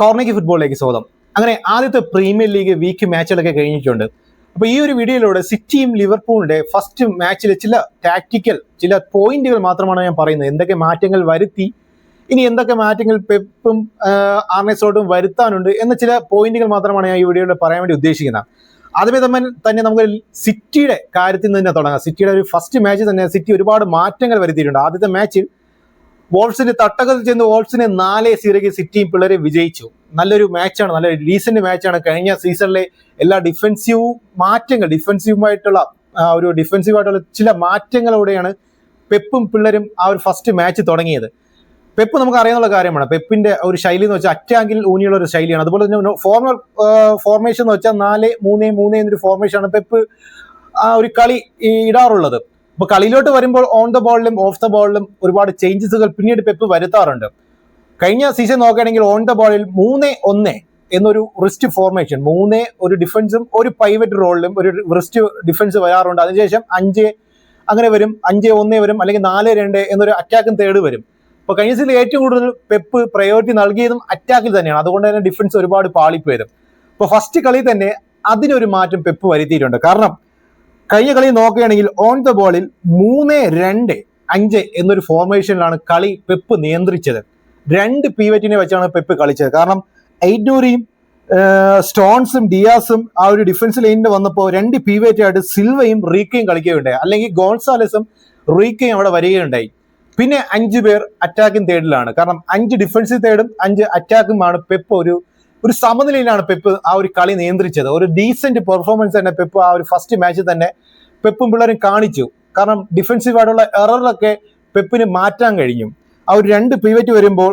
കോർണയ്ക്ക് ഫുട്ബോളിലേക്ക് സ്വാഗതം. അങ്ങനെ ആദ്യത്തെ പ്രീമിയർ ലീഗ് വീക്ക് മാച്ചുകളൊക്കെ കഴിഞ്ഞിട്ടുണ്ട്. അപ്പൊ ഈ ഒരു വീഡിയോയിലൂടെ സിറ്റിയും ലിവർപൂളിന്റെ ഫസ്റ്റ് മാച്ചിലെ ചില ടാക്ടിക്കൽ ചില പോയിന്റുകൾ മാത്രമാണ് ഞാൻ പറയുന്നത്. എന്തൊക്കെ മാറ്റങ്ങൾ വരുത്തി ഇനി എന്തൊക്കെ മാറ്റങ്ങൾ പെപ്പും ആർണേസോട്ടും വരുത്താനുണ്ട് എന്ന ചില പോയിന്റുകൾ മാത്രമാണ് ഞാൻ ഈ വീഡിയോയിൽ പറയാൻ വേണ്ടി ഉദ്ദേശിക്കുന്നത്. ആദ്യമേ തമ്മിൽ തന്നെ നമുക്ക് സിറ്റിയുടെ കാര്യത്തിൽ നിന്ന് തന്നെ തുടങ്ങാം. സിറ്റിയുടെ ഒരു ഫസ്റ്റ് മാച്ച് തന്നെ സിറ്റി ഒരുപാട് മാറ്റങ്ങൾ വരുത്തിയിട്ടുണ്ട്. ആദ്യത്തെ മാച്ചിൽ വോൾസിന്റെ തട്ടകത്തിൽ ചെന്ന് വോൾസിനെ നാലേ സീറോയ്ക്ക് സിറ്റിയും പിള്ളേരെ വിജയിച്ചു. നല്ലൊരു മാച്ചാണ് നല്ല ഡീസന്റ് മാച്ചാണ് കഴിഞ്ഞ സീസണിലെ എല്ലാ ഡിഫൻസീവ് മാറ്റങ്ങൾ ഡിഫൻസീവുമായിട്ടുള്ള ഒരു ഡിഫൻസീവായിട്ടുള്ള ചില മാറ്റങ്ങളോടെയാണ് പെപ്പും പിള്ളേരും ആ ഒരു ഫസ്റ്റ് മാച്ച് തുടങ്ങിയത്. പെപ്പ് നമുക്ക് അറിയാനുള്ള കാര്യമാണ്. പെപ്പിന്റെ ഒരു ശൈലി എന്ന് വെച്ചാൽ അറ്റാങ്കിൽ ഊന്നിയുള്ള ഒരു ശൈലിയാണ്. അതുപോലെ തന്നെ ഫോർമൽ ഫോർമേഷൻ എന്ന് വെച്ചാൽ നാല് മൂന്ന് മൂന്ന് എന്നൊരു ഫോർമേഷനാണ് പെപ്പ് ആ ഒരു കളി ഇടാറുള്ളത്. അപ്പൊ കളിയിലോട്ട് വരുമ്പോൾ ഓൺ ദ ബോളിലും ഓഫ് ദ ബോളിലും ഒരുപാട് ചേഞ്ചസുകൾ പിന്നീട് പെപ്പ് വരുത്താറുണ്ട്. കഴിഞ്ഞ സീസൺ നോക്കുകയാണെങ്കിൽ ഓൺ ദ ബോളിൽ മൂന്ന് ഒന്ന് എന്നൊരു റിസ്റ്റ് ഫോർമേഷൻ മൂന്ന് ഒരു ഡിഫൻസും ഒരു പൈവറ്റ് റോളിലും ഒരു റിസ്റ്റ് ഡിഫൻസ് വരാറുണ്ട്. അതിനുശേഷം അഞ്ച് അങ്ങനെ വരും അഞ്ച് ഒന്ന് വരും അല്ലെങ്കിൽ നാല് രണ്ട് എന്നൊരു അറ്റാക്കും തേർഡ് വരും. അപ്പൊ കഴിഞ്ഞ സീസണിൽ ഏറ്റവും കൂടുതൽ പെപ്പ് പ്രയോറിറ്റി നൽകിയതും അറ്റാക്കിൽ തന്നെയാണ്. അതുകൊണ്ട് തന്നെ ഡിഫൻസ് ഒരുപാട് പാളിപ്പോയതും. അപ്പൊ ഫസ്റ്റ് കളി തന്നെ അതിനൊരു മാറ്റം പെപ്പ് വരുത്തിയിട്ടുണ്ട്. കാരണം കഴിഞ്ഞ കളി നോക്കുകയാണെങ്കിൽ ഓൺ ദ ബോളിൽ മൂന്ന് രണ്ട് അഞ്ച് എന്നൊരു ഫോർമേഷനിലാണ് കളി പെപ്പ് നിയന്ത്രിച്ചത്. രണ്ട് പീവറ്റിനെ വെച്ചാണ് പെപ്പ് കളിച്ചത്. കാരണം ഐറ്റൂരിയും സ്റ്റോൺസും ഡിയാസും ആ ഒരു ഡിഫൻസ് ലൈനിൽ വന്നപ്പോൾ രണ്ട് പീവേറ്റായിട്ട് സിൽവയും റീക്കയും കളിക്കുകയുണ്ടായി. അല്ലെങ്കിൽ ഗോൺസാലസും റീക്കയും അവിടെ വരികയുണ്ടായി. പിന്നെ അഞ്ച് പേർ അറ്റാക്കിംഗ് തേർഡിലാണ് കാരണം അഞ്ച് ഡിഫൻസീവ് തേർഡും അഞ്ച് അറ്റാക്കുമാണ് പെപ്പ് ഒരു ഒരു സമനിലയിലാണ് പെപ്പ് ആ ഒരു കളി നിയന്ത്രിച്ചത്. ഒരു ഡീസെന്റ് പെർഫോമൻസ് തന്നെ പെപ്പ് ആ ഒരു ഫസ്റ്റ് മാച്ചിൽ തന്നെ പെപ്പും പിള്ളേരും കാണിച്ചു. കാരണം ഡിഫൻസീവ് ആയിട്ടുള്ള എററൊക്കെ പെപ്പിന് മാറ്റാൻ കഴിഞ്ഞു ആ ഒരു രണ്ട് പിവറ്റ് വരുമ്പോൾ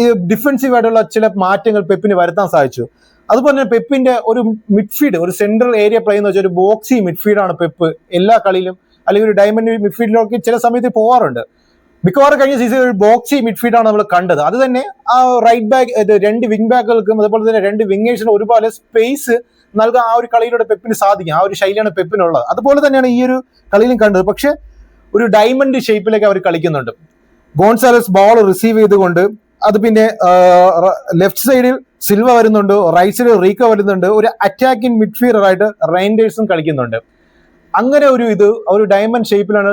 ഈ ഡിഫൻസീവ് ആയിട്ടുള്ള ചില മാറ്റങ്ങൾ പെപ്പിന് വരുത്താൻ സാധിച്ചു. അതുപോലെ തന്നെ പെപ്പിന്റെ ഒരു മിഡ്ഫീൽഡ് ഒരു സെൻട്രൽ ഏരിയ പ്ലേ എന്ന് വെച്ചാൽ ഒരു ബോക്സി മിഡ്ഫീൽഡാണ് പെപ്പ് എല്ലാ കളിയിലും അല്ലെങ്കിൽ ഒരു ഡയമണ്ട് മിഡ്ഫീൽഡിലൊക്കെ ചില സമയത്ത് പോകാറുണ്ട് മിക്കവാറും കഴിഞ്ഞ സീസൺ ഒരു ബോക്സി മിഡ്ഫീൽഡാണ് നമ്മൾ കണ്ടത്. അത് തന്നെ ആ റൈറ്റ് ബാക്ക് രണ്ട് വിങ് ബാക്കുകൾക്കും അതുപോലെ തന്നെ രണ്ട് വിങ്ങേഴ്സിനും ഒരുപോലെ സ്പേസ് നൽകാൻ ആ ഒരു കളിയിലൂടെ പെപ്പിന് സാധിക്കും. ആ ഒരു ശൈലിയാണ് പെപ്പിനുള്ളത്. അതുപോലെ തന്നെയാണ് ഈ ഒരു കളിയിലും കണ്ടത്. പക്ഷെ ഒരു ഡയമണ്ട് ഷേപ്പിലേക്ക് അവർ കളിക്കുന്നുണ്ട്. ഗോൺസാലസ് ബോൾ റിസീവ് ചെയ്തുകൊണ്ട് അത് പിന്നെ ലെഫ്റ്റ് സൈഡിൽ സിൽവ വരുന്നുണ്ട് റൈറ്റ് സൈഡിൽ റീക്ക വരുന്നുണ്ട്. ഒരു അറ്റാക്കിംഗ് മിഡ്ഫീൽഡർ ആയിട്ട് റൈൻഡേഴ്സും കളിക്കുന്നുണ്ട്. അങ്ങനെ ഒരു ഇത് ഒരു ഡയമണ്ട് ഷേപ്പിലാണ്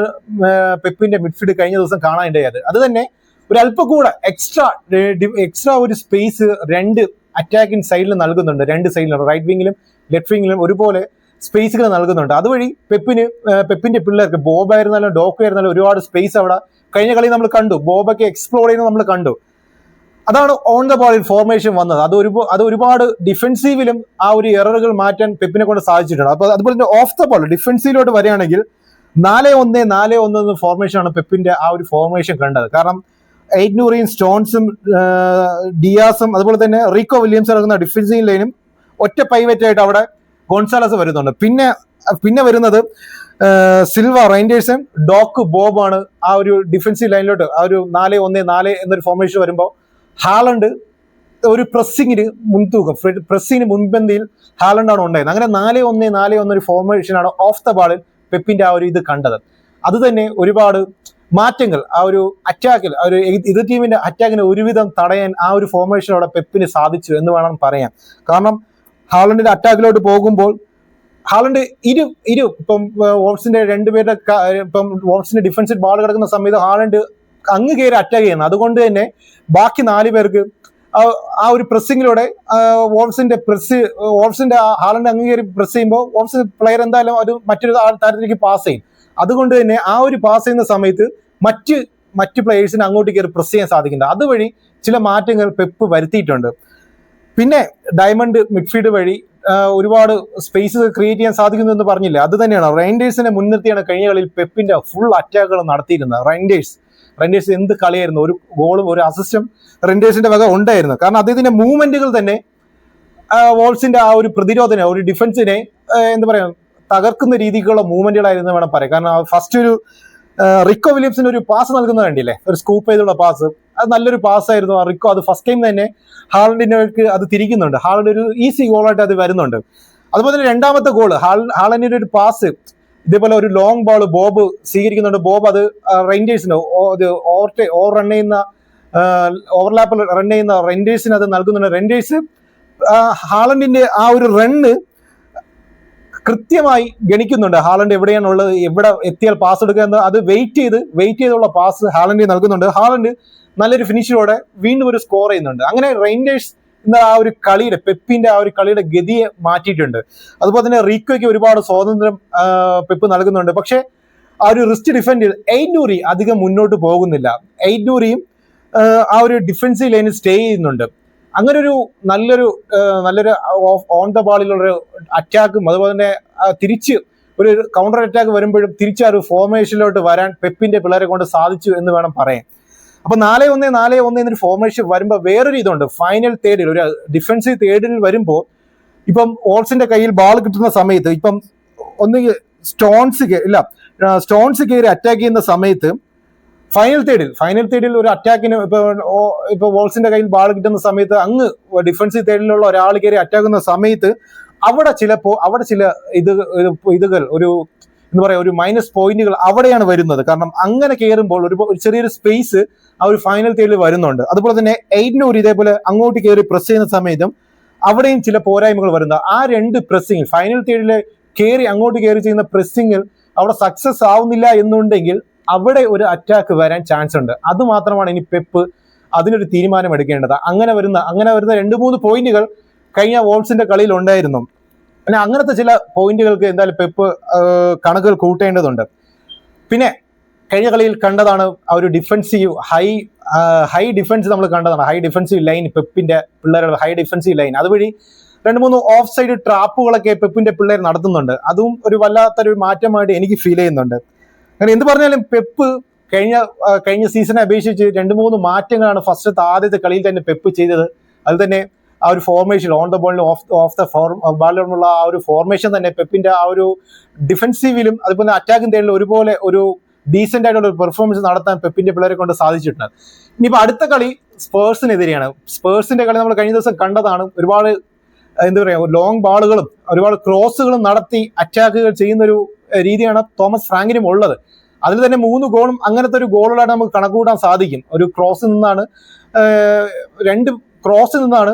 പെപ്പിന്റെ മിഡ്ഫീൽഡ് കഴിഞ്ഞ ദിവസം കാണാനിടയായത്. അത് തന്നെ ഒരു അല്പം കൂടെ എക്സ്ട്രാ എക്സ്ട്രാ ഒരു സ്പേസ് രണ്ട് അറ്റാക്കിംഗ് സൈഡിൽ നൽകുന്നുണ്ട്. രണ്ട് സൈഡിലും റൈറ്റ് വിങ്ങിലും ലെഫ്റ്റ് വിങ്ങിലും ഒരുപോലെ സ്പേസുകൾ നൽകുന്നുണ്ട്. അതുവഴി പെപ്പിന് പെപ്പിന്റെ പിള്ളേർക്ക് ബോബ് ആയിരുന്നാലും ഡോക്ക് ആയിരുന്നാലും ഒരുപാട് സ്പേസ് അവിടെ കഴിഞ്ഞ കളി നമ്മൾ കണ്ടു. ബോബൊക്കെ എക്സ്പ്ലോർ ചെയ്യുന്നത് നമ്മൾ കണ്ടു. അതാണ് ഓൺ ദ ബോളിൽ ഫോർമേഷൻ വന്നത്. അത് ഒരു അത് ഒരുപാട് ഡിഫൻസീവിലും ആ ഒരു എററുകൾ മാറ്റാൻ പെപ്പിനെ കൊണ്ട് സാധിച്ചിട്ടുണ്ട്. അപ്പൊ അതുപോലെ തന്നെ ഓഫ് ദ ബോൾ ഡിഫൻസീവിലോട്ട് വരികയാണെങ്കിൽ നാല് ഒന്ന് നാല് ഒന്ന് എന്ന ഫോർമേഷനാണ് പെപ്പിന്റെ ആ ഒരു ഫോർമേഷൻ കണ്ടത്. കാരണം എയ്റ്റ്നൂറിയും സ്റ്റോൺസും ഡിയാസും അതുപോലെ തന്നെ റീക്കോ വില്യംസ് ഇറങ്ങുന്ന ഡിഫൻസീവ് ലൈനും ഒറ്റ പൈവറ്റ് ആയിട്ട് അവിടെ ഗോൺസാലസ് വരുന്നുണ്ട്. പിന്നെ പിന്നെ വരുന്നത് സിൽവ റൈൻഡേഴ്സും ഡോക്ക് ബോബാണ് ആ ഒരു ഡിഫൻസീവ് ലൈനിലോട്ട് ആ ഒരു നാല് ഒന്ന് നാല് എന്നൊരു ഫോർമേഷൻ വരുമ്പോൾ ഹാലണ്ട് ഒരു പ്രസ്സിങ്ങിന് മുൻതൂക്കം. പ്രസ്സിന് മുൻപന്തിയിൽ ഹാലണ്ടാണ് ഉണ്ടായത് അങ്ങനെ നാല് ഒന്ന് നാല് ഒന്ന് ഒരു ഫോർമേഷനാണ് ഓഫ് ദ ബാളിൽ പെപ്പിന്റെ ആ ഒരു ഇത് കണ്ടത്. അത് തന്നെ ഒരുപാട് മാറ്റങ്ങൾ ആ ഒരു അറ്റാക്കിൽ ആ ഒരു ഇത് ടീമിന്റെ അറ്റാക്കിനെ ഒരുവിധം തടയാൻ ആ ഒരു ഫോർമേഷൻ ഫോർമേഷനോടെ പെപ്പിന് സാധിച്ചു എന്ന് വേണം പറയാൻ. കാരണം ഹാലണ്ടിന്റെ അറ്റാക്കിലോട്ട് പോകുമ്പോൾ ഹാലണ്ട് ഇരു ഇരു ഇപ്പം വോൾസിന്റെ രണ്ടുപേരുടെ ഇപ്പം വോൾസിന്റെ ഡിഫൻസിൽ ബാൾ കിടക്കുന്ന സമയത്ത് ഹാലണ്ട് അങ്ങ് കയറി അറ്റാക്ക് ചെയ്യുന്നത് അതുകൊണ്ട് തന്നെ ബാക്കി നാല് പേർക്ക് ആ- ഒരു പ്രസ്സിങ്ങിലൂടെ വോൾസിന്റെ പ്രസ് വോൾസിന്റെ ഹാളിന്റെ അങ്ങ് കയറി പ്രസ് ചെയ്യുമ്പോൾ വോൾസ് പ്ലെയർ എന്തായാലും ഒരു മറ്റൊരു താരത്തിലേക്ക് പാസ് ചെയ്യും. അതുകൊണ്ട് തന്നെ ആ ഒരു പാസ് ചെയ്യുന്ന സമയത്ത് മറ്റ് മറ്റ് പ്ലെയേഴ്സിന് അങ്ങോട്ട് കയറി പ്രസ് ചെയ്യാൻ സാധിക്കില്ല. അതുവഴി ചില മാറ്റങ്ങൾ പെപ്പ് വരുത്തിയിട്ടുണ്ട്. പിന്നെ ഡയമണ്ട് മിഡ്ഫീൽഡ് വഴി ഒരുപാട് സ്പേസ് ക്രിയേറ്റ് ചെയ്യാൻ സാധിക്കുന്നു എന്ന് പറഞ്ഞില്ല? അത് തന്നെയാണ്. റൈൻഡേഴ്സിനെ മുൻനിർത്തിയാണ് കഴിഞ്ഞ കളിയിൽ പെപ്പിന്റെ ഫുൾ അറ്റാക്കുകൾ നടത്തിയിരുന്നത്. റൈൻഡേഴ്സ് റൈൻഡേഴ്സ് എന്ത് കളിയായിരുന്നു? ഒരു ഗോളും ഒരു അസിസ്റ്റും റെൻഡേഴ്സിന്റെ വക ഉണ്ടായിരുന്നു. കാരണം അദ്ദേഹത്തിന്റെ മൂവ്മെന്റുകൾ തന്നെ വോൾസിന്റെ ആ ഒരു പ്രതിരോധനെ ഒരു ഡിഫൻസിനെ എന്താ പറയാ തകർക്കുന്ന രീതിക്കുള്ള മൂവ്മെന്റുകളായിരുന്നു വേണം പറയാം കാരണം ഫസ്റ്റ് ഒരു റിക്കോ വില്യംസിന് ഒരു പാസ് നൽകുന്ന കണ്ടില്ലേ? ഒരു സ്കൂപ്പ് ചെയ്തുള്ള പാസ് അത് നല്ലൊരു പാസ് ആയിരുന്നു. ആ റിക്കോ അത് ഫസ്റ്റ് ടൈം തന്നെ ഹാളണ്ടിനേക്ക് അത് തിരിക്കുന്നുണ്ട്. ഹാളണ്ട് ഒരു ഈസി ഗോളായിട്ട് അത് വരുന്നുണ്ട്. അതുപോലെ തന്നെ രണ്ടാമത്തെ ഗോൾ ഹാൾ ഹാളണ്ടിന്റെ ഒരു പാസ് ഇതേപോലെ ഒരു ലോങ് ബോൾ ബോബ് സ്വീകരിക്കുന്നുണ്ട്. ബോബ് അത് അത് ഓവർ ഓവർ റൺ ചെയ്യുന്ന ഓവർലാപ്പ് റൺ ചെയ്യുന്ന റെൻഡേഴ്സിന് അത് നൽകുന്നുണ്ട്. റെൻഡേഴ്സ് ഹാളണ്ടിന്റെ ആ ഒരു റണ്ണ് കൃത്യമായി ഗണിക്കുന്നുണ്ട്. ഹാളണ്ട് എവിടെയാണുള്ളത് എവിടെ എത്തിയാൽ പാസ് എടുക്കുക എന്ന് അത് വെയിറ്റ് ചെയ്ത് വെയിറ്റ് ചെയ്തുള്ള പാസ് ഹാളണ്ടിന് നൽകുന്നുണ്ട്. ഹാളണ്ട് നല്ലൊരു ഫിനിഷിലൂടെ വീണ്ടും ഒരു സ്കോർ ചെയ്യുന്നുണ്ട്. അങ്ങനെ റെയിൻഡേഴ്സ് എന്ന ആ ഒരു കളിയുടെ പെപ്പിന്റെ ആ ഒരു കളിയുടെ ഗതിയെ മാറ്റിയിട്ടുണ്ട്. അതുപോലെ തന്നെ റീക്കോയ്ക്ക് ഒരുപാട് സ്വാതന്ത്ര്യം പെപ്പ് നൽകുന്നുണ്ട്. പക്ഷേ ആ ഒരു റിസ്റ്റ് ഡിഫൻഡിൽ എയ്റ്റ് അധികം മുന്നോട്ട് പോകുന്നില്ല. എയ്റ്റ് ആ ഒരു ഡിഫൻസീവ് ലൈനിൽ സ്റ്റേ ചെയ്യുന്നുണ്ട്. അങ്ങനെ ഒരു നല്ലൊരു നല്ലൊരു ഓൺ ദ ബാളിലുള്ള അറ്റാക്കും അതുപോലെ തന്നെ തിരിച്ച് ഒരു കൗണ്ടർ അറ്റാക്ക് വരുമ്പോഴും തിരിച്ച് ആ ഒരു ഫോർമേഷനിലോട്ട് വരാൻ പെപ്പിന്റെ പിള്ളേരെ കൊണ്ട് സാധിച്ചു എന്ന് വേണം പറയാൻ. അപ്പൊ നാല് ഒന്ന് നാല് ഒന്ന് എന്നൊരു ഫോർമേഷൻ വരുമ്പോൾ വേറൊരു ഇതുണ്ട്. ഫൈനൽ തേർഡിൽ ഒരു ഡിഫൻസീവ് തേർഡിൽ വരുമ്പോൾ ഇപ്പം ഓൾസിന്റെ കയ്യിൽ ബാൾ കിട്ടുന്ന സമയത്ത് ഇപ്പം ഒന്ന് സ്റ്റോൺസ് ഇല്ല സ്റ്റോൺസ് കയറി അറ്റാക്ക് ചെയ്യുന്ന സമയത്ത് ഫൈനൽ തേർഡിൽ ഫൈനൽ തേർഡിൽ ഒരു അറ്റാക്കിന് ഇപ്പൊ ഇപ്പൊ വോൾസിന്റെ കയ്യിൽ ബാൾ കിട്ടുന്ന സമയത്ത് അങ്ങ് ഡിഫൻസീവ് തേർഡിലുള്ള ഒരാൾ കയറി അറ്റാക്കുന്ന സമയത്ത് അവിടെ ചിലപ്പോ അവിടെ ചില ഇത് ഇതുകൾ ഒരു എന്താ പറയാ ഒരു മൈനസ് പോയിന്റുകൾ അവിടെയാണ് വരുന്നത്. കാരണം അങ്ങനെ കയറുമ്പോൾ ഒരു ഒരു ചെറിയൊരു സ്പേസ് ആ ഒരു ഫൈനൽ തേർഡിൽ വരുന്നുണ്ട്. അതുപോലെ തന്നെ എയ്റ്റിനൂർ ഇതേപോലെ അങ്ങോട്ട് കയറി പ്രസ് ചെയ്യുന്ന സമയത്തും അവിടെയും ചില പോരായ്മകൾ വരുന്നത് ആ രണ്ട് പ്രസ്സിങ് ഫൈനൽ തേർഡിലെ കയറി അങ്ങോട്ട് കയറി ചെയ്യുന്ന പ്രസ്സിങ്ങിൽ അവിടെ സക്സസ് ആവുന്നില്ല എന്നുണ്ടെങ്കിൽ അവിടെ ഒരു അറ്റാക്ക് വരാൻ ചാൻസ് ഉണ്ട്. അത് മാത്രമാണ് ഇനി പെപ്പ് അതിനൊരു തീരുമാനം എടുക്കേണ്ടത്. അങ്ങനെ വരുന്ന അങ്ങനെ വരുന്ന രണ്ട് മൂന്ന് പോയിന്റുകൾ കഴിഞ്ഞ വോൾസിന്റെ കളിയിൽ ഉണ്ടായിരുന്നു. പിന്നെ അങ്ങനത്തെ ചില പോയിന്റുകൾക്ക് എന്തായാലും പെപ്പ് കണക്കുകൾ കൂട്ടേണ്ടതുണ്ട്. പിന്നെ കഴിഞ്ഞ കളിയിൽ കണ്ടതാണ് ആ ഒരു ഡിഫൻസീവ് ഹൈ ഹൈ ഡിഫൻസ് നമ്മൾ കണ്ടതാണ്. ഹൈ ഡിഫൻസീവ് ലൈൻ പെപ്പിന്റെ പിള്ളേരുടെ ഹൈ ഡിഫൻസീവ് ലൈൻ അതുവഴി രണ്ട് മൂന്ന് ഓഫ് സൈഡ് ട്രാപ്പുകളൊക്കെ പെപ്പിന്റെ പിള്ളേർ നടത്തുന്നുണ്ട്. അതും ഒരു വല്ലാത്തൊരു മാറ്റമായിട്ട് എനിക്ക് ഫീൽ ചെയ്യുന്നുണ്ട്. അങ്ങനെ എന്ത് പറഞ്ഞാലും പെപ്പ് കഴിഞ്ഞ കഴിഞ്ഞ സീസണെ അപേക്ഷിച്ച് രണ്ട് മൂന്ന് മാറ്റങ്ങളാണ് ഫസ്റ്റത്തെ ആദ്യത്തെ കളിയിൽ തന്നെ പെപ്പ് ചെയ്തത്. അത് തന്നെ ആ ഒരു ഫോർമേഷൻ ഓൺ ദ ബോളിലും ഓഫ് ഓഫ് ദ ഫോർ ബാളിലുള്ള ആ ഒരു ഫോർമേഷൻ തന്നെ പെപ്പിന്റെ ആ ഒരു ഡിഫൻസീവിലും അതുപോലെ അറ്റാക്കിംഗ് തേടിലും ഒരുപോലെ ഒരു ഡീസെന്റ് ആയിട്ടുള്ള ഒരു പെർഫോമൻസ് നടത്താൻ പെപ്പിന്റെ പിള്ളേരെ കൊണ്ട് സാധിച്ചിട്ടുണ്ട്. ഇനിയിപ്പോ അടുത്ത കളി സ്പേഴ്സിനെതിരെയാണ്. സ്പേഴ്സിന്റെ കളി നമ്മൾ കഴിഞ്ഞ ദിവസം കണ്ടതാണ്. ഒരുപാട് എന്താ പറയുക ലോങ് ബാളുകളും ഒരുപാട് ക്രോസുകളും നടത്തി അറ്റാക്കുകൾ ചെയ്യുന്ന ഒരു രീതിയാണ് തോമസ് ഫ്രാങ്കിനും ഉള്ളത്. അതിൽ തന്നെ മൂന്ന് ഗോളും അങ്ങനത്തെ ഒരു ഗോളുകളായിട്ട് നമുക്ക് കണക്കുകൂട്ടാൻ സാധിക്കും. ഒരു ക്രോസിൽ നിന്നാണ് രണ്ട് ക്രോസിൽ നിന്നാണ്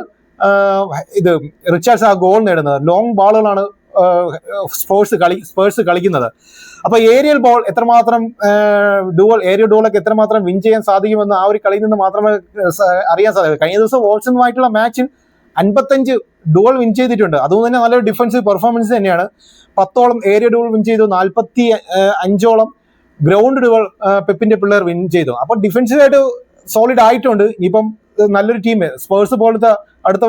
ഇത് റിച്ചാർഡ്സ് ആ ഗോൾ നേടുന്നത്. ലോങ് ബോളുകളാണ് സ്പോർട്സ് കളി സ്പേഴ്സ് കളിക്കുന്നത്. അപ്പൊ ഏരിയൽ ബോൾ എത്രമാത്രം ഡുവൽ ഏരിയൽ ഡുവലൊക്കെ എത്രമാത്രം വിൻ ചെയ്യാൻ സാധിക്കുമെന്ന് ആ ഒരു കളിയിൽ നിന്ന് മാത്രമേ അറിയാൻ സാധിക്കൂ. കഴിഞ്ഞ ദിവസം വോൾസണുമായിട്ടുള്ള മാച്ചിൽ അൻപത്തഞ്ച് ഡുവൽ വിൻ ചെയ്തിട്ടുണ്ട്. അതുകൊണ്ട് തന്നെ നല്ലൊരു ഡിഫൻസീവ് പെർഫോമൻസ് തന്നെയാണ്. പത്തോളം ഏരിയ ഡുവൽ വിൻ ചെയ്തു നാൽപ്പത്തി അഞ്ചോളം ഗ്രൗണ്ട് ഡുവൽ പെപ്പിന്റെ പിള്ളേർ വിൻ ചെയ്തു. അപ്പൊ ഡിഫൻസീവായിട്ട് സോളിഡ് ആയിട്ടുണ്ട്. ഇനിയിപ്പം നല്ലൊരു ടീം സ്പേഴ്സ് പോലത്തെ അടുത്ത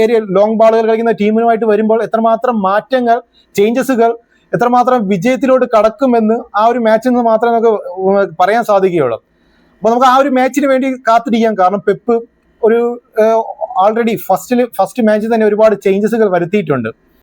ഏരിയ ലോങ് ബാളുകൾ കളിക്കുന്ന ടീമിനുമായിട്ട് വരുമ്പോൾ എത്രമാത്രം മാറ്റങ്ങൾ ചേഞ്ചസുകൾ എത്രമാത്രം വിജയത്തിലോട്ട് കടക്കുമെന്ന് ആ ഒരു മാച്ചിൽ നിന്ന് മാത്രമേ നമുക്ക് പറയാൻ സാധിക്കുകയുള്ളൂ. അപ്പൊ നമുക്ക് ആ ഒരു മാച്ചിന് വേണ്ടി കാത്തിരിക്കാം. കാരണം പെപ്പ് ഒരു ഓൾറെഡി ഫസ്റ്റിൽ ഫസ്റ്റ് മാച്ചിൽ തന്നെ ഒരുപാട് ചേഞ്ചസുകൾ വരുത്തിയിട്ടുണ്ട്.